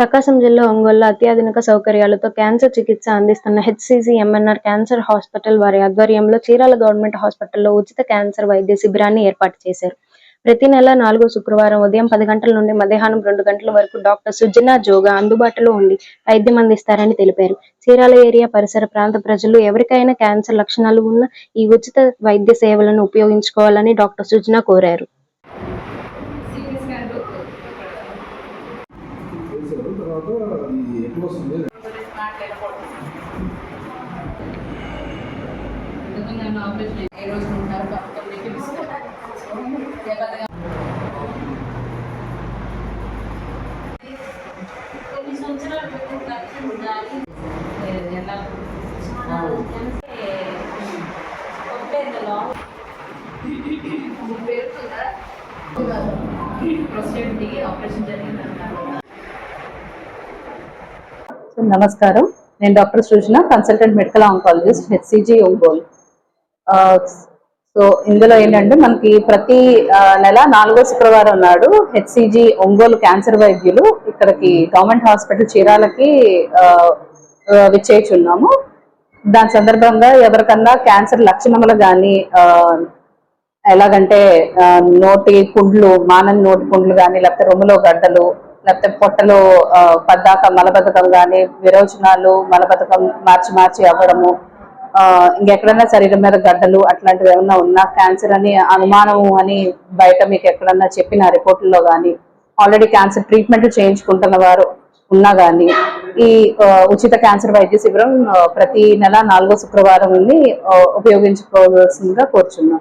ప్రకాశం జిల్లా ఒంగోలులో అత్యాధునిక సౌకర్యాలతో క్యాన్సర్ చికిత్స అందిస్తున్న హెచ్సిసి ఎంఎన్ఆర్ క్యాన్సర్ హాస్పిటల్ వారి ఆధ్వర్యంలో చీరాల గవర్నమెంట్ హాస్పిటల్లో ఉచిత క్యాన్సర్ వైద్య శిబిరాన్ని ఏర్పాటు చేశారు. ప్రతి నెల నాలుగో శుక్రవారం ఉదయం పది గంటల నుండి మధ్యాహ్నం రెండు గంటల వరకు డాక్టర్ సుజనా జోగా అందుబాటులో ఉండి వైద్యం అందిస్తారని తెలిపారు. చీరాల ఏరియా పరిసర ప్రాంత ప్రజలు ఎవరికైనా క్యాన్సర్ లక్షణాలు ఉన్న ఈ ఉచిత వైద్య సేవలను ఉపయోగించుకోవాలని డాక్టర్ సుజనా కోరారు. చేశారు తర్వాత ఈ ఎటు వస్తుంది. కొన్ని సంవత్సరాలు పెట్టిన ఖర్చు ఉండాలి ఎలా ప్రొసీడ్ ఆపరేషన్ జరిగిందన్నారు నమస్కారం. నేను doctor Srujana consultant medical oncologist HCG Ongole. So ఇందులో ఏంటంటే మనకి ప్రతి నెల నాలుగో శుక్రవారం నాడు హెచ్సిజి ఒంగోలు క్యాన్సర్ వైద్యులు ఇక్కడికి గవర్నమెంట్ హాస్పిటల్ చీరాలకి ఆ, దాని సందర్భంగా ఎవరికన్నా క్యాన్సర్ లక్షణములు కానీ ఎలాగంటే నోటి పుండ్లు మానని నోటి పుండ్లు కానీ లేకపోతే రొమ్ములో గడ్డలు లేకపోతే పొట్టలో పద్దాక మలబద్ధకం కానీ విరోచనాలు మలబద్ధకం మార్చి మార్చి అవ్వడము ఇంకెక్కడన్నా ఇంకెక్కడైనా శరీరం మీద గడ్డలు అట్లాంటివి ఏమన్నా ఉన్నా క్యాన్సర్ అని అనుమానము అని బయట మీకు ఎక్కడన్నా చెప్పిన రిపోర్టుల్లో కానీ ఆల్రెడీ క్యాన్సర్ ట్రీట్మెంట్ చేయించుకుంటున్న వారు ఉన్నా కానీ ఈ ఉచిత క్యాన్సర్ వైద్య శిబిరం ప్రతి నెల నాలుగో శుక్రవారం ఉంది ఉపయోగించుకోవాల్సిందిగా కోరుచున్నాం